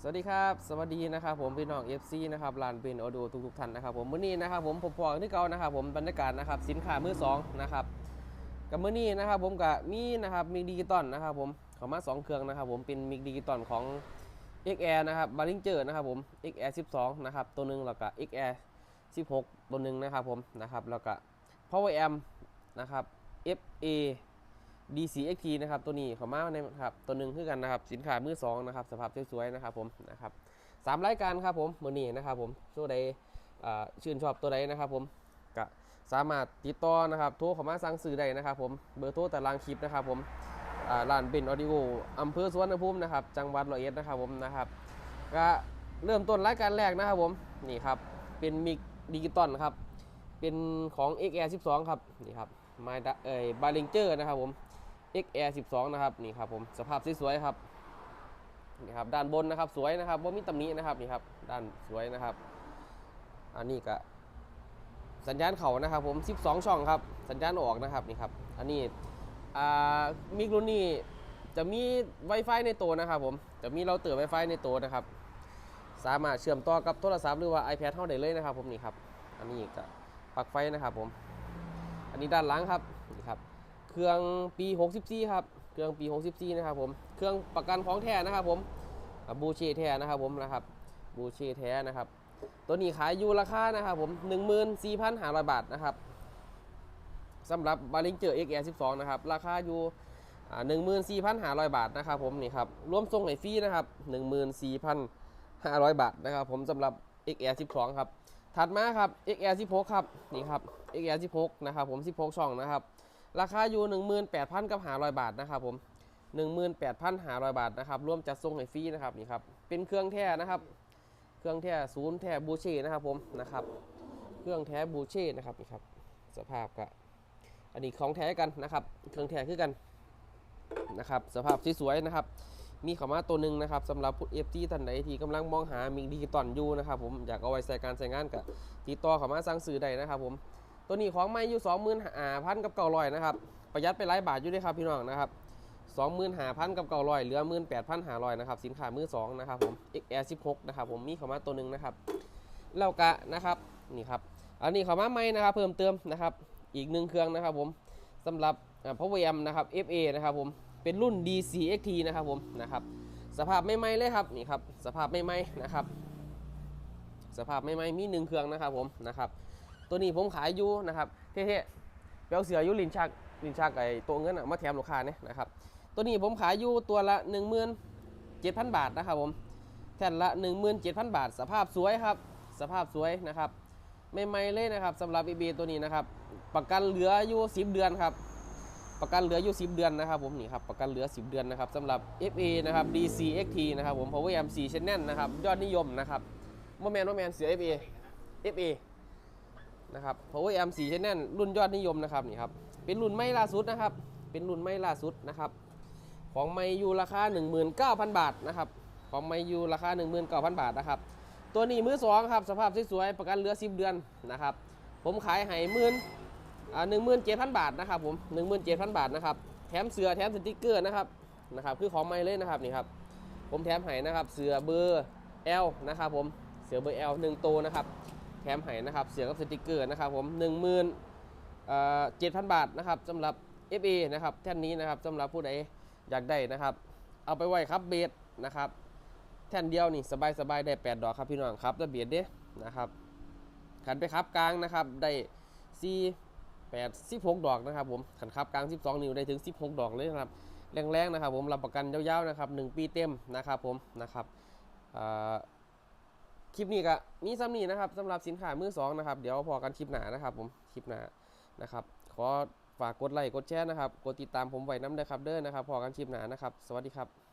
สวัสดีครับสวัสดีนะครับผมพี่น้อง FC นะครับลานเป็นออดูทุกๆท่านนะครับผมมื้อนี้นะครับผมผมพอที่เก่านะครับผมบรรยากาศนะครับสินค้ามือสองนะครับกับมื้อนี้นะครับผมกับมีนะครับมิกดิจิตอลนะครับผมเขอมาสองเครื่องนะครับผมเป็นมิกดิจิตอลของ XR นะครับบาริงเจอร์นะครับผม XR 12 นะครับตัวหนึ่งแล้วก็ XR 16 ตัวหนึ่งนะครับผมนะครับแล้วก็ Power Amp นะครับ FA DCXT นะครับตัวนี้เขามาในครับตัวหนึ่งคือกันนะครับสินค้ามือสองนะครับสภาพสวยๆนะครับผมนะครับสามรายการครับผมมือนี้นะครับผมตัวใดอชื่นชอบตัวใดนะครับผมก็สามารถติดต่อนะครับโทรเข้ามาสั่งซื้อได้นะครับผมเบอร์โทรตารางคลิปนะครับผมอ่าร้านเบนออดิโออำเภอสวนภูมินะครับจังหวัดร้อยเอ็ดนะครับผมนะครับก็เริ่มต้นรายการแรกนะครับผมนี่ครับเป็นมิกดิจิตอลครับเป็นของ XR 12 ครับนี่ครับมาเอ่ยบาริงเจอร์นะครับผม XR 12 นะครับนี่ครับผมสภาพสวยๆครับนี่ครับด้านบนนะครับสวยนะครับว่ามีตำหนินะครับนี่ครับด้านสวยนะครับ อันนี้ก็สัญญาณเข่านะครับผม 12 ช่องครับสัญญาณออกนะครับนี่ครับอันนี้อ่ามิกรุ่นนี้จะมี Wi-Fi ในตัวนะครับผมจะมีเราเตอร์ Wi-Fi ในตัวนะครับ สามารถเชื่อมต่อกับโทรศัพท์หรือว่า iPad เท่าได้เลยนะครับผมนี่ครับอันนี้ก็ปลั๊กไฟนะครับผม อันนี้ด้านหลังครับ เครื่องปี 64 ครับ เครื่องปี 64 นะครับผม เครื่องประกันของแท้นะครับผม บูเช่แท้นะครับผมนะครับ บูเช่แท้นะครับ ตัวนี้ขายอยู่ราคานะครับผม 14,500 บาทนะครับสำหรับบาริงเจอ XR 12 นะครับ ราคาอยู่อ่า14,500 บาทนะครับผมนี่ครับรวมส่งให้ฟรีนะครับ 14,500 บาทนะครับผมสำหรับ XR 12 ครับ ถัดมาครับ XR 16 ครับ นี่ครับ XR 16 นะครับผม 16 ช่องนะครับ ราคาอยู่ 18,000กับ500 บาทนะครับผม 18,500 บาทนะครับรวมจัดส่งให้ฟรีนะครับนี่ครับเป็นเครื่องแท้นะครับ เครื่องแท้ศูนย์แท้บูเช่นะครับผมนะครับ เครื่องแท้บูเช่นะครับนี่ครับสภาพก็อันนี้ของแท้กันนะครับ เครื่องแท้คือกันนะครับสภาพสวยๆนะครับ มีขามาตัวหนึ่งนะครับสำหรับผู้เอฟซีท่านใดที่กำลังมองหามิกดิจิตอลอยู่นะครับผมอยากเอาไว้ใส่การใช้งานกับติดต่อขามาสั่งซื้อได้นะครับผม ตัวนี้ของไม่อยู่25,000กับ900นะครับ ประหยัดไปหลายบาทอยู่ด้วยครับพี่น้องนะครับ25,000กับ900เหลือ18,500นหาลอยนะครับ สินค้ามือสองนะครับผม XR 16นะครับผมมีเข้ามาตัวหนึ่งนะครับแล้วก็นะครับนี่ครับ อันนี้เข้ามาใหม่นะครับ เพิ่มเติมนะครับ อีกหนึ่งเครื่องนะครับผมสำหรับอ่า Power Amp นะครับ FA นะครับผมเป็นรุ่น DCXT นะครับผมนะครับ สภาพไม่ไหม้เลยครับนี่ครับ สภาพไม่ไหม้นะครับ สภาพไม่ไหม้มีหนึ่งเครื่องนะครับผมนะครับ ตัวนี้ผมขายอยู่นะครับเท่ๆเปลวเสืออยู่ลินชักลินชักไอ้ตัวเงินอะมาแถมลูกค้าเนี่ยนะครับตัวนี้ผมขายอยู่ตัวละ 17,000 บาทนะครับผมแท่นละ 17,000 บาท สภาพสวยครับ สภาพสวยนะครับไม่ไม่ๆเลยนะครับสำหรับ EB ตัวนี้นะครับ ประกันเหลืออยู่ 10 เดือนครับ ประกันเหลืออยู่ 10 เดือนนะครับผมนี่ครับ ประกันเหลือ 10 เดือนนะครับสำหรับ FA นะครับ DCXT นะครับผม Power Amp 4 Channel นะครับ ยอดนิยมนะครับโมแมนโมแมนเสือ FA FA นะครับ Power Amp 4 Channel รุ่นยอดนิยมนะครับนี่ครับ เป็นรุ่นไม่ล่าสุดนะครับ เป็นรุ่นไม่ล่าสุดนะครับ ของไมยูราคา 19,000 บาทนะครับ ของไมยูราคา 19,000 บาทนะครับ ตัวนี้มือสองครับ สภาพสวยๆ ประกันเหลือ 10 เดือนนะครับ ผมขายให้หมื่นอ่าหนึ่งหมื่นเจ็ดพันบาทนะครับผมหนึ่งหมื่นเจ็ดพันบาทนะครับ แถมเสือแถมสติกเกอร์นะครับ นะครับ คือของไมเลยนะครับนี่ครับ ผมแถมให้นะครับ เสือเบอร์ L นะครับผม เสือเบอร์ L หนึ่งตัวนะครับ ถมให้นะครับ เสือกับสติกเกอร์นะครับผมหนึ่งหมื่นเจ็ดพันบาทนะครับสำหรับ FA นะครับแท่นนี้นะครับสำหรับผู้ใดอยากได้นะครับ เอาไปไว้ครับเบสนะครับ แท่นเดียวนี่สบายสบายๆได้ 8 ดอกครับพี่น้องครับแล้วเบียดเด้นะครับขันไปครับกลางนะครับได้4 8 16 ดอกนะครับผมขันครับกลาง 12 นิ้วได้ถึง 16 ดอกเลยนะครับแรงๆนะครับผมรับประกันยาวๆนะครับ 1 ปีเต็มนะครับผมนะครับอ่า ลิปนี้ก็มีซ้ำนี้นะครับสำหรับสินค้ามือสองนะครับ เดี๋ยวพอกันคลิปหน้านะครับ ผมคลิปหน้านะครับ ขอฝากกดไลค์กดแชร์นะครับ กดติดตามผมไว้น้ำเด้อครับเด้อนะครับ พอกันคลิปหน้านะครับ สวัสดีครับ